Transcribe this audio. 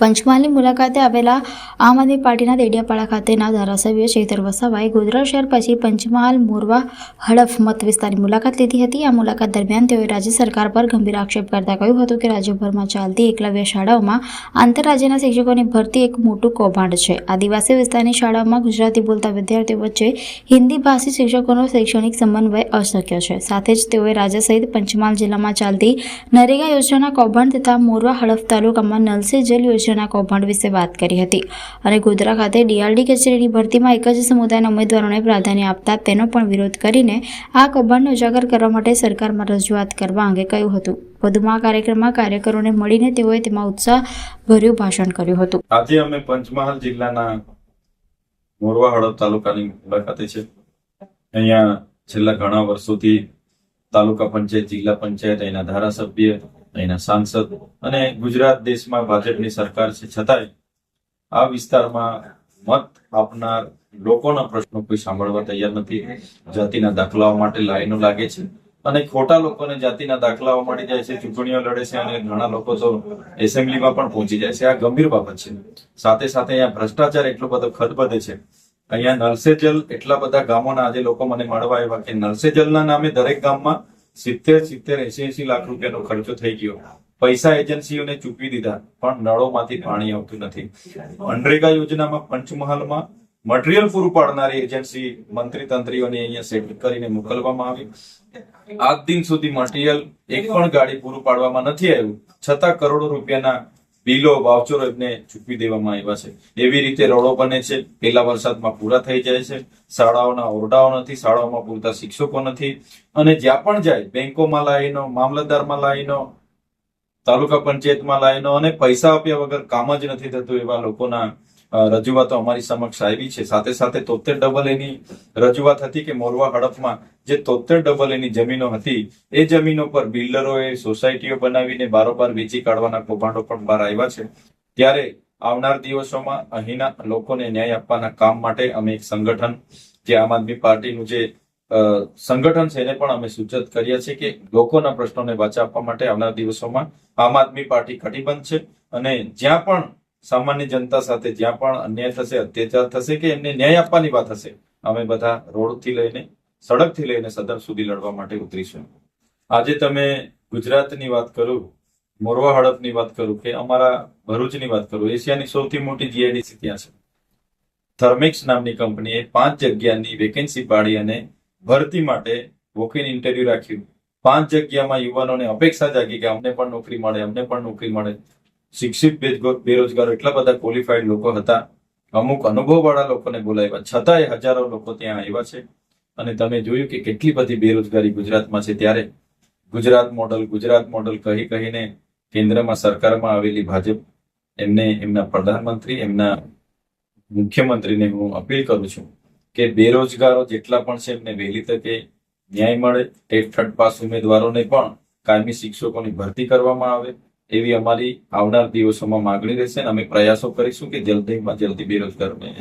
પંચમહાલની મુલાકાતે આવેલા આમ આદમી પાર્ટીના દેડિયાપાડા ખાતેના ધારાસભ્ય ચેતર વસાવાએ ગોધરા શહેર પછી પંચમહાલ, મોરવા, હડફ મત વિસ્તારની મુલાકાત લીધી હતી. આ મુલાકાત દરમિયાન તેઓએ રાજ્ય સરકાર પર ગંભીર આક્ષેપ કરતા કહ્યું હતું કે રાજ્યભરમાં ચાલતી એકલવ્ય શાળાઓમાં આંતરરાજ્યના શિક્ષકોની ભરતી એક મોટું કૌભાંડ છે. આદિવાસી વિસ્તારની શાળાઓમાં ગુજરાતી બોલતા વિદ્યાર્થીઓ વચ્ચે હિન્દી ભાષી શિક્ષકોનો શૈક્ષણિક સમન્વય અશક્ય છે. સાથે જ તેઓએ રાજ્ય સહિત પંચમહાલ જિલ્લામાં ચાલતી નરેગા યોજનાના કૌભાંડ તથા મોરવા, હડફ તાલુકામાં નલસે જલ જલ યોજનાના કૌભાંડ વિશે વાત કરી હતી. અને ગોધરા ખાતે ડીઆરડી કચેરીની ભરતીમાં એક જ સમુદાયના ઉમેદવારોને પ્રાધાન્ય આપતા તેનો પણ વિરોધ કરીને આ કૌભાંડને ઉજાગર કરવા માટે સરકારમાં રજૂઆત કરવા અંગે કહ્યું હતું. વધુમાં કાર્યક્રમમાં કાર્યકરોને મળીને તેઓએ તેમાં ઉત્સાહભર્યું ભાષણ કર્યું હતું. આજે અમે પંચમહાલ જિલ્લાના મોરવા હળદ તાલુકાની મુલાકાતે છે. અહીંયા છેલ્લા ઘણા વર્ષોથી તાલુકા પંચાયત, જિલ્લા પંચાયત, અહીંના ધારાસભ્ય અહીંના સાંસદ અને ગુજરાત દેશમાં ભાજપની સરકાર છે. છતાંય આ વિસ્તારમાં મત આપનાર લોકોના પ્રશ્નો કોઈ સાંભળવા તૈયાર નથી. જાતિના દાખલાઓ માટે લાઈનો લાગે છે અને ખોટા લોકોને જાતિના દાખલાઓ મળી જાય છે, ચૂંટણીઓ લડે છે અને ઘણા લોકો તો એસેમ્બલીમાં પણ પહોંચી જાય છે. આ ગંભીર બાબત છે. સાથે સાથે અહીંયા ભ્રષ્ટાચાર એટલો બધો ખદબદે છે. અહીંયા નલસે જલ એટલા બધા ગામોના આજે લોકો મને મળવા આવ્યા કે નલસે જલના નામે દરેક ગામમાં સિત્તેર સિત્તેર એસી એસી લાખ રૂપિયાનો ખર્ચો થઈ ગયો. પૈસા એજન્સીઓને ચૂકવી દીધા, પણ નળોમાંથી પાણી આવતું નથી. મનરેગા યોજનામાં પંચમહાલમાં મટીરિયલ પૂરું પાડનારી એજન્સી મંત્રી તંત્રીઓને અહીંયા સેટ કરીને મોકલવામાં આવી. આજ દિન સુધી મટીરિયલ એક પણ ગાડી પૂરું પાડવામાં નથી આવ્યું. છતાં કરોડો રૂપિયાના બિલો વાઉચરો એમને ચૂકવી દેવામાં આવ્યા છે. એવી રીતે રોડો બને છે. પેલા વરસાદમાં પૂરા થઈ જાય છે. શાળાઓના ઓરડાઓ નથી, શાળાઓમાં પૂરતા શિક્ષકો નથી. અને જ્યાં પણ જાય, બેંકોમાં લાઈનો, મામલતદારમાં લાઈનો, તાલુકા પંચાયતમાં લાઈનો અને પૈસા આપ્યા વગર કામ જ નથી થતું એવા લોકોના રજૂઆતો અમારી સમક્ષ આવી છે. સાથે સાથે તોતેર ડબલ એની રજૂઆત હતી કે મોરવા હડપમાં જે તોતેર ડબલ એની જમીનો હતી, એ જમીનો પર બિલ્ડરોએ સોસાયટીઓ બનાવીને બારોબાર વેચી કાઢવાના કૌભાંડો પણ બહાર આવ્યા છે. ત્યારે આવનાર દિવસોમાં અહીંના લોકોને ન્યાય આપવાના કામ માટે અમે એક સંગઠન, જે આમ આદમી પાર્ટીનું જે સંગઠન છે એને પણ અમે સૂચિત કર્યા છે કે લોકોના પ્રશ્નોને વાચા આપવા માટે આવનાર દિવસોમાં આમ આદમી પાર્ટી કટિબદ્ધ છે. અને જ્યાં પણ સામાન્ય જનતા સાથે જ્યાં પણ અન્યાય થશે, અત્યાચાર થશે કે એમને ન્યાય આપવાની વાત હશે, અમે બધા રોડથી લઈને, સડકથી લઈને સદન સુધી લડવા માટે ઉતરીશું. આજે તમે ગુજરાતની વાત કરું, મોરવા હડપની વાત કરું કે અમારા ભરૂચની વાત કરું, એશિયાની સૌથી મોટી જીઆઈડીસી ત્યાં છે? થર્મિક્સ નામની કંપનીએ પાંચ જગ્યાની વેકેન્સી પાડી અને ભરતી માટે વોકિન ઇન્ટરવ્યુ રાખ્યું. પાંચ જગ્યામાં યુવાનોને અપેક્ષા જાગી કે અમને પણ નોકરી મળે, અમને પણ નોકરી મળે. શિક્ષિત બેરોજગારો એટલા બધા ક્વોલિફાઈડ લોકો હતા. અમુક અનુભવવાળા લોકોને બોલાવ્યા. છતાંય હજારો લોકો ત્યાં આવ્યા છે. અને તમે જોયું કે કેટલી બધી બેરોજગારી ગુજરાતમાં છે. ત્યારે ગુજરાત મોડલ ગુજરાત મોડલ કહી કહીને કેન્દ્રમાં, સરકારમાં આવેલી ભાજપ, એમને એમના પ્રધાનમંત્રી, એમના મુખ્યમંત્રીને હું અપીલ કરું છું કે બેરોજગારો જેટલા પણ છે એમને વહેલી તકે ન્યાય મળે. ટેટ થર્ડ પાસ ઉમેદવારોને પણ કાયમી શિક્ષકોની ભરતી કરવામાં આવે. એવી અમારી આવનાર દિવસોમાં માગણી રહેશે અને અમે પ્રયાસો કરીશું કે જલ્દીમાં જલ્દી બેરોજગારોને